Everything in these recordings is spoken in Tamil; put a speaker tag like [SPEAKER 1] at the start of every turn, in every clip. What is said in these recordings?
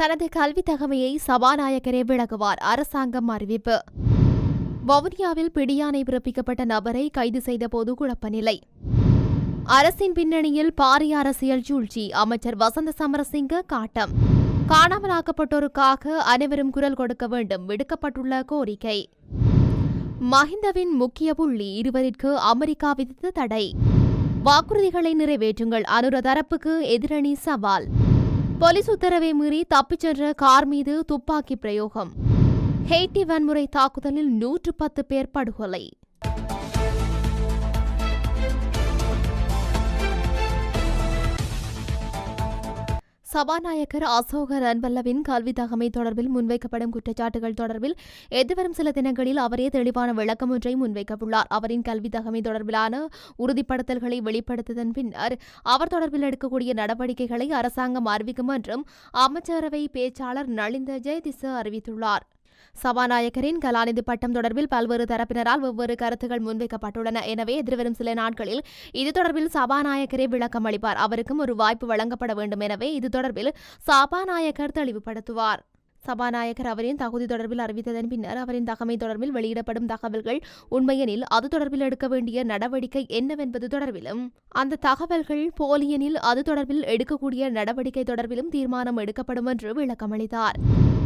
[SPEAKER 1] தனது கல்வி தகமையை சபாநாயகரே விளக்குவார். அரசாங்கம் அறிவிப்பு. வவுனியாவில் பிடியானை பிறப்பிக்கப்பட்ட நபரை கைது செய்த போது குழப்ப நிலை அரசின் பின்னணியில் பாரிய அரசியல் சூழ்ச்சி. அமைச்சர் வசந்த சமரசிங்க காட்டம். காணாமலாக்கப்பட்டோருக்காக அனைவரும் குரல் கொடுக்க வேண்டும். விடுக்கப்பட்டுள்ள கோரிக்கை. மஹிந்தவின் முக்கிய புள்ளி இருவரிற்கு அமெரிக்கா விதித்த தடை. வாக்குறுதிகளை நிறைவேற்றுங்கள். அனுர தரப்புக்கு எதிரணி சவால். போலீஸ் உத்தரவை மீறி தப்பிச் சென்ற கார் மீது துப்பாக்கி பிரயோகம். ஹெய்டி வன்முறை தாக்குதலில் நூற்று பத்து பேர் படுகொலை. சபாநாயகர் அசோக ரன்வல்லவின் கல்வி தகமை தொடர்பில் முன்வைக்கப்படும் குற்றச்சாட்டுகள் தொடர்பில் எதிர்வரும் சில தினங்களில் அவரே தெளிவான விளக்கம் ஒன்றை முன்வைக்கவுள்ளார். அவரின் கல்வி தகமை தொடர்பிலான உறுதிப்படுத்தல்களை வெளிப்படுத்தியதன் பின்னர் அவர் தொடர்பில் எடுக்கக்கூடிய நடவடிக்கைகளை அரசாங்கம் அறிவிக்கும் என்றும் அமைச்சரவை பேச்சாளர் நளிந்த ஜெயதிச அறிவித்துள்ளார். சபாநாயகரின் கலாநிதி பட்டம் தொடர்பில் பல்வேறு தரப்பினரால் வெவ்வேறு கருத்துகள் முன்வைக்கப்பட்டுள்ளன. எனவே எதிர்வரும் சில நாட்களில் இது தொடர்பில் சபாநாயகரே விளக்கம் அளிப்பார். அவருக்கும் ஒரு வாய்ப்பு வழங்கப்பட வேண்டும். எனவே இது தொடர்பில் சபாநாயகர் தெளிவுபடுத்துவார். சபாநாயகர் அவரின் தகுதி தொடர்பில் அறிவித்ததன் பின்னர் அவரின் தகமை தொடர்பில் வெளியிடப்படும் தகவல்கள் உண்மையெனில் அது தொடர்பில் எடுக்க வேண்டிய நடவடிக்கை என்னவென்பது தொடர்பிலும் அந்த தகவல்கள் போலியனில் அது தொடர்பில் எடுக்கக்கூடிய நடவடிக்கை தொடர்பிலும் தீர்மானம் எடுக்கப்படும் என்று விளக்கமளித்தார்.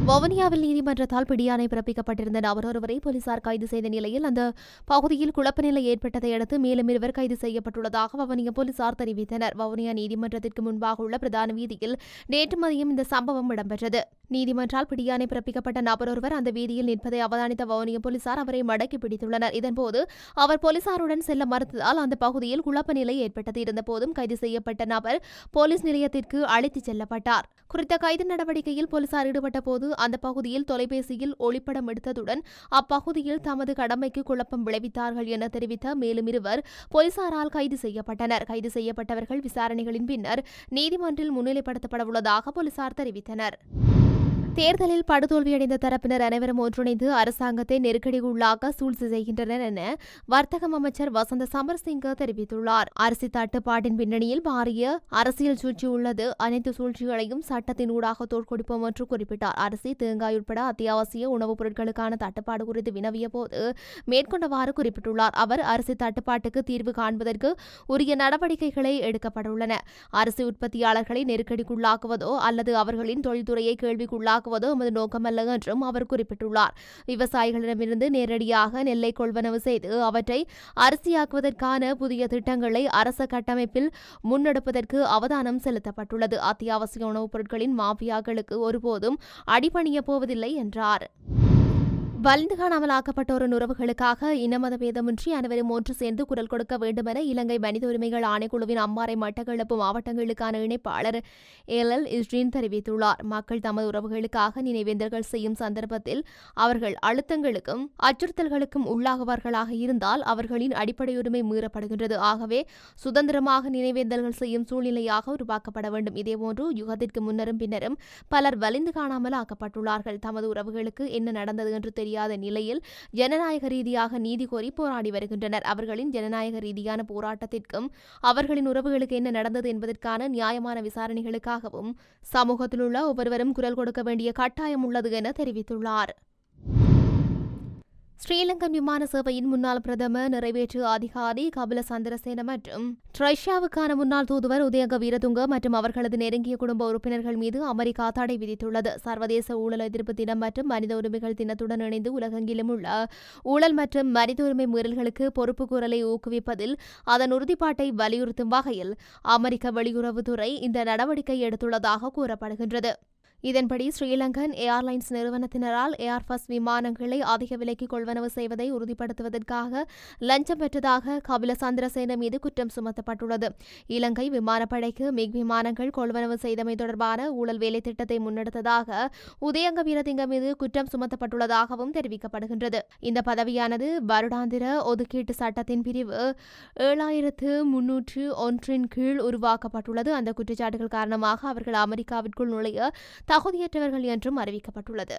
[SPEAKER 1] வவுனியாவில் நீதிமன்றத்தால் பிடியாணை பிறப்பிக்கப்பட்டிருந்த நபர் ஒருவரை போலீசார் கைது செய்த நிலையில் அந்த பகுதியில் குழப்ப நிலை ஏற்பட்டதை அடுத்து மேலும் இருவர் கைது செய்யப்பட்டுள்ளதாக வவுனியா போலீசார் தெரிவித்தனர். வவுனியா நீதிமன்றத்திற்கு முன்பாக உள்ள பிரதான வீதியில் நேற்று மதியம் இந்த சம்பவம் இடம்பெற்றது. நீதிமன்றால் பிடியாணை பிறப்பிக்கப்பட்ட நபர் ஒருவர் அந்த வீதியில் நிற்பதை அவதானித்த வவுனியா போலீசார் அவரை மடக்கி பிடித்துள்ளனர். இதன்போது அவர் போலீசாருடன் செல்ல மறுத்ததால் அந்த பகுதியில் குழப்ப நிலை ஏற்பட்டது. இருந்தபோதும் கைது செய்யப்பட்ட நபர் போலீஸ் நிலையத்திற்கு அழைத்துச் செல்லப்பட்டார். குறித்த கைது நடவடிக்கையில் போலீசார் ஈடுபட்ட போது அந்த பகுதியில் தொலைபேசியில் ஒளிப்படம் எடுத்ததுடன் அப்பகுதியில் தமது கடமைக்கு குழப்பம் விளைவித்தார்கள் என தெரிவித்த மேலும் இருவர் போலீசாரால் கைது செய்யப்பட்டனர். கைது செய்யப்பட்டவர்கள் விசாரணைகளின் பின்னர் நீதிமன்றில் முன்னிலைப்படுத்தப்பட உள்ளதாக போலீசார் தெரிவித்தனர். தேர்தலில் படுதோல்வியடைந்த தரப்பினர் அனைவரும் ஒன்றிணைந்து அரசாங்கத்தை நெருக்கடிக்குள்ளாக்க சூழ்ச்சி செய்கின்றனர் என வர்த்தகம் அமைச்சர் வசந்த சமர்சிங்க தெரிவித்துள்ளார். அரிசி தட்டுப்பாட்டின் பின்னணியில் பாரிய அரசியல் சூழ்ச்சி உள்ளது. அனைத்து சூழ்ச்சிகளையும் சட்டத்தின் ஊடாக தோற்கொடுப்போம் என்று குறிப்பிட்டார். அரிசி தேங்காய் உட்பட அத்தியாவசிய உணவுப் பொருட்களுக்கான தட்டுப்பாடு குறித்து வினவிய போது மேற்கொண்டவாறு குறிப்பிட்டுள்ளார். அவர் அரிசி தட்டுப்பாட்டுக்கு தீர்வு காண்பதற்கு உரிய நடவடிக்கைகளை எடுக்கப்பட்டுள்ளன. அரிசி உற்பத்தியாளர்களை நெருக்கடிக்குள்ளாக்குவதோ அல்லது அவர்களின் தொழில்துறையை உருவாக்குவது எமது நோக்கமல்ல என்றும் அவர் குறிப்பிட்டுள்ளார். விவசாயிகளிடமிருந்து நேரடியாக நெல்லை கொள்வனவு செய்து அவற்றை அரிசியாக்குவதற்கான புதிய திட்டங்களை அரச கட்டமைப்பில் முன்னெடுப்பதற்கு அவதானம் செலுத்தப்பட்டுள்ளது. அத்தியாவசிய உணவுப் பொருட்களின் மாஃபியாக்களுக்கு ஒருபோதும் அடிபணியப் போவதில்லை என்றார். வலிந்து காணாமலாக்கப்பட்டோரின் உறவுகளுக்காக இனமத பேதமின்றி அனைவரும் ஒன்று சேர்ந்து குரல் கொடுக்க வேண்டுமென இலங்கை மனித உரிமைகள் ஆணைக்குழுவின் அம்மாறை மட்டக்களப்பு மாவட்டங்களுக்கான இணைப்பாளர் எல் எல் இஸ்ரீன் தெரிவித்துள்ளார். மக்கள் தமது உறவுகளுக்காக நினைவேந்தல்கள் செய்யும் சந்தர்ப்பத்தில் அவர்கள் அழுத்தங்களுக்கும் அச்சுறுத்தல்களுக்கும் உள்ளாகுவார்களாக இருந்தால் அவர்களின் அடிப்படை உரிமை மீறப்படுகின்றது. ஆகவே சுதந்திரமாக நினைவேந்தல்கள் செய்யும் சூழ்நிலையாக உருவாக்கப்பட வேண்டும். இதேபோன்று யுகத்திற்கு முன்னரும் பின்னரும் பலர் வலிந்து காணாமல் ஆக்கப்பட்டுள்ளார்கள் தமது உறவுகளுக்கு என்ன நடந்தது என்று முடியாத நிலையில் ஜனநாயக ரீதியாக நீதி கோரி போராடி வருகின்றனர். அவர்களின் ஜனநாயக ரீதியான போராட்டத்திற்கும் அவர்களின் உறவுகளுக்கு என்ன நடந்தது என்பதற்கான நியாயமான விசாரணைகளுக்காகவும் சமூகத்தில் உள்ள ஒவ்வொருவரும் குரல் கொடுக்க வேண்டிய கட்டாயம் உள்ளது என தெரிவித்துள்ளார். ஸ்ரீலங்கன் விமான சேவையின் முன்னாள் பிரதம நிறைவேற்று அதிகாரி கபில சந்திரசேன மற்றும் ரஷ்யாவுக்கான முன்னாள் தூதுவர் உதயங்க வீரதுங்க மற்றும் அவர்களது நெருங்கிய குடும்ப உறுப்பினர்கள் மீது அமெரிக்கா தடை விதித்துள்ளது. சர்வதேச ஊழல் எதிர்ப்பு தினம் மற்றும் மனித உரிமைகள் தினத்துடன் இணைந்து உலகெங்கிலும் உள்ள ஊழல் மற்றும் மனித உரிமை மீறல்களுக்கு பொறுப்பு குரலை ஊக்குவிப்பதில் அதன் உறுதிப்பாட்டை வலியுறுத்தும் வகையில் அமெரிக்க வெளியுறவுத்துறை இந்த நடவடிக்கை எடுத்துள்ளதாக கூறப்படுகின்றது. இதன்படி ஸ்ரீலங்கன் ஏர்லைன்ஸ் நிறுவனத்தினரால் ஏர்பஸ் விமானங்களை அதிக விலைக்கு கொள்வனவு செய்வதை உறுதிப்படுத்துவதற்காக லஞ்சம் பெற்றதாக கபில சந்திரசேன மீது குற்றம் சுமத்தப்பட்டுள்ளது. இலங்கை விமானப்படைக்கு மிக் விமானங்கள் கொள்வனவு செய்தமை தொடர்பான ஊழல் வேலை திட்டத்தை முன்னெடுத்ததாக உதயங்க வீரதிங்க மீது குற்றம் சுமத்தப்பட்டுள்ளதாகவும் தெரிவிக்கப்படுகின்றது. இந்த பதவியானது வருடாந்திர ஒதுக்கீட்டு சட்டத்தின் பிரிவு ஏழாயிரத்து முன்னூற்று ஒன்றின் கீழ் உருவாக்கப்பட்டுள்ளது. அந்த குற்றச்சாட்டுகள் காரணமாக அவர்கள் அமெரிக்காவிற்குள் நுழைய தகுதியற்றவர்கள் என்றும் அறிவிக்கப்பட்டுள்ளது.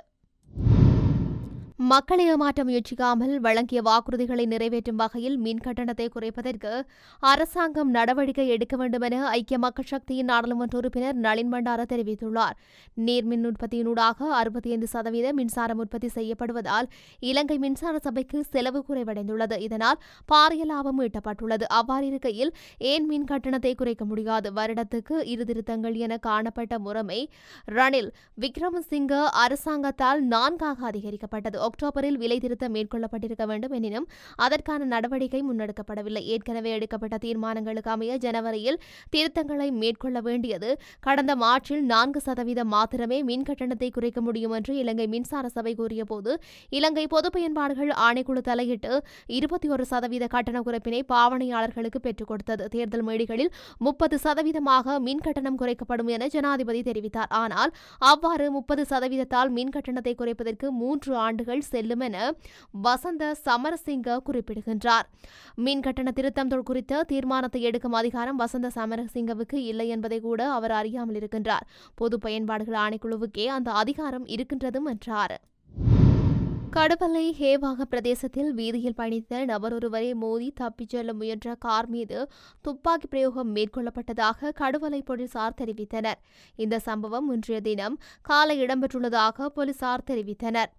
[SPEAKER 1] மக்களை ஏமாற்ற முயற்சிக்காமல் வழங்கிய வாக்குறுதிகளை நிறைவேற்றும் வகையில் மின் கட்டணத்தை குறைப்பதற்கு அரசாங்கம் நடவடிக்கை எடுக்க வேண்டும் என ஐக்கிய மக்கள் சக்தியின் நாடாளுமன்ற உறுப்பினர் நளின் பண்டார தெரிவித்துள்ளார். நீர் மின் உற்பத்தியினூடாக அறுபத்தி ஐந்து சதவீத மின்சாரம் உற்பத்தி செய்யப்படுவதால் இலங்கை மின்சார சபைக்கு செலவு குறைவடைந்துள்ளது. இதனால் பாரிய லாபம் ஈட்டப்பட்டுள்ளது. அவ்வாறு இருக்கையில் ஏன் மின் கட்டணத்தை குறைக்க முடியாது? வருடத்துக்கு இரு திருத்தங்கள் என காணப்பட்ட முறைமை ரணில் விக்ரமசிங்க அரசாங்கத்தால் நான்காக அதிகரிக்கப்பட்டது. அக்டோபரில் விலை திருத்தம் மேற்கொள்ளப்பட்டிருக்க வேண்டும் எனினும் அதற்கான நடவடிக்கை முன்னெடுக்கப்படவில்லை. ஏற்கனவே எடுக்கப்பட்ட தீர்மானங்களுக்கு அமைய ஜனவரியில் திருத்தங்களை மேற்கொள்ள வேண்டியது கடந்த மார்ச்சில் நான்கு சதவீதம் மாத்திரமே மின் கட்டணத்தை குறைக்க முடியும் என்று இலங்கை மின்சார சபை கூறியபோது இலங்கை பொது பயன்பாடுகள் ஆணைக்குழு தலையிட்டு இருபத்தி ஒரு சதவீத கட்டண குறைப்பினை பாவனையாளர்களுக்கு பெற்றுக் கொடுத்தது. தேர்தல் மேடைகளில் முப்பது சதவீதமாக மின் கட்டணம் குறைக்கப்படும் என ஜனாதிபதி தெரிவித்தார். ஆனால் அவ்வாறு முப்பது சதவீதத்தால் மின் கட்டணத்தை குறைப்பதற்கு மூன்று ஆண்டுகள் செல்லும் என வசந்த சமரசிங்க குறிப்பிடுகின்றார். மின் கட்டண திருத்தம் குறித்த தீர்மானத்தை எடுக்கும் அதிகாரம் வசந்த சமரசிங்கவுக்கு இல்லை என்பதை கூட அவர் அறியாமல் இருக்கின்றார் பொது பயன்பாடுகள் ஆணைக்குழுவுக்கே அந்த அதிகாரம் இருக்கின்றதும் என்றார். கடுவலை ஹேவாக பிரதேசத்தில் வீதியில் பயணித்த நபர் ஒருவரை மோதி தப்பிச் செல்ல முயன்ற கார் மீது துப்பாக்கி பிரயோகம் மேற்கொள்ளப்பட்டதாக கடுவலை போலீசார் தெரிவித்தனர். இந்த சம்பவம் இன்றைய தினம் காலை இடம்பெற்றுள்ளதாக போலீசார் தெரிவித்தனர்.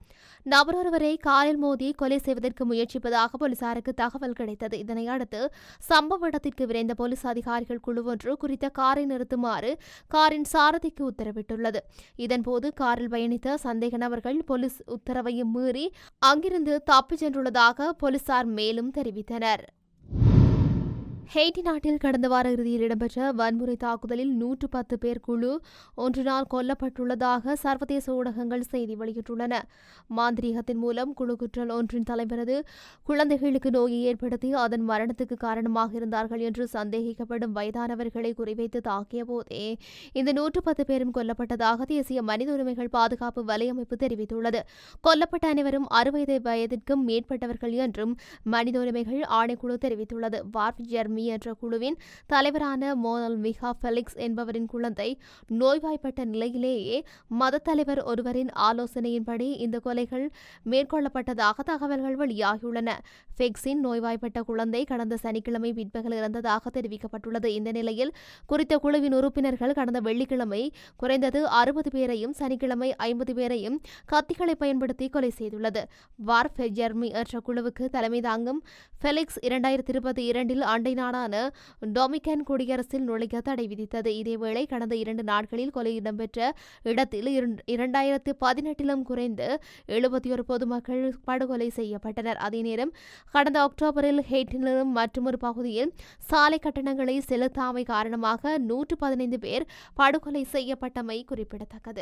[SPEAKER 1] நபர் ஒருவரை காரில் மோதி கொலை செய்வதற்கு முயற்சிப்பதாக போலீசாருக்கு தகவல் கிடைத்தது. இதனையடுத்து சம்பவ இடத்திற்கு விரைந்த போலீஸ் அதிகாரிகள் குழு ஒன்று குறித்த காரை நிறுத்துமாறு காரின் சாரதிக்கு உத்தரவிட்டுள்ளது. இதன்போது காரில் பயணித்த சந்தேக நபர்கள் போலீஸ் உத்தரவையும் மீறி அங்கிருந்து தப்பிச் சென்றுள்ளதாக போலீசார் மேலும் தெரிவித்தனர். ஹெய்டி நாட்டில் கடந்த வார இறுதியில் இடம்பெற்ற வன்முறை தாக்குதலில் நூற்று பத்து பேர் குழு ஒன்று நாள் கொல்லப்பட்டுள்ளதாக சர்வதேச ஊடகங்கள் செய்தி வெளியிட்டுள்ளன. மாந்திரீகத்தின் மூலம் குழு குற்றல் ஒன்றின் தலைவரது குழந்தைகளுக்கு நோயை ஏற்படுத்தி அதன் மரணத்துக்கு காரணமாக இருந்தார்கள் என்று சந்தேகிக்கப்படும் வயதானவர்களை குறிவைத்து தாக்கிய போதே இந்த நூற்று பத்து பேரும் கொல்லப்பட்டதாக தேசிய மனித உரிமைகள் பாதுகாப்பு வலையமைப்பு தெரிவித்துள்ளது. கொல்லப்பட்ட அனைவரும் அறுபது வயதிற்கும் மேற்பட்டவர்கள் என்றும் மனித உரிமைகள் ஆணைக்குழு தெரிவித்துள்ளது. வார்ப் ஜெர்மி என்ற குழுவின் தலைவரான மோனல் மிகா ஃபெலிக்ஸ் என்பவரின் குழந்தை. நோய்வாய்ப்பட்ட நிலையிலேயே மத தலைவர் ஒருவரின் ஆலோசனையின்படி இந்த கொலைகள் மேற்கொள்ளப்பட்டதாக தகவல்கள் வெளியாகியுள்ளன. ஃபெக்ஸின் நோய்வாய்ப்பட்ட குழந்தை கடந்த சனிக்கிழமை பிற்பகல் இறந்ததாக தெரிவிக்கப்பட்டுள்ளது. இந்த நிலையில் குறித்த குழுவின் உறுப்பினர்கள் கடந்த வெள்ளிக்கிழமை குறைந்தது அறுபது பேரையும் சனிக்கிழமை ஐம்பது பேரையும் கத்திகளை பயன்படுத்தி கொலை செய்துள்ளது. வார்ஃபெஜர்மி என்ற குழுவுக்கு தலைமை தாங்கும் ஃபெலிக்ஸ் இரண்டாயிரத்தி இருபத்தி இரண்டில் அண்டை நாடான டொமிகன் குடியரசில் நுழைய தடை விதித்தது. இதேவேளை கடந்த இரண்டு நாட்களில் கொலை இடம்பெற்ற இடத்தில் இரண்டாயிரத்து பதினெட்டிலும் குறைந்து எழுபத்தி ஒரு பொதுமக்கள் படுகொலை செய்யப்பட்டனர். அதே நேரம் கடந்த அக்டோபரில் ஹேட்டிலும் மற்றொரு பகுதியில் சாலை கட்டணங்களை செலுத்தாமை காரணமாக நூற்று பதினைந்து பேர் படுகொலை செய்யப்பட்டமை குறிப்பிடத்தக்கது.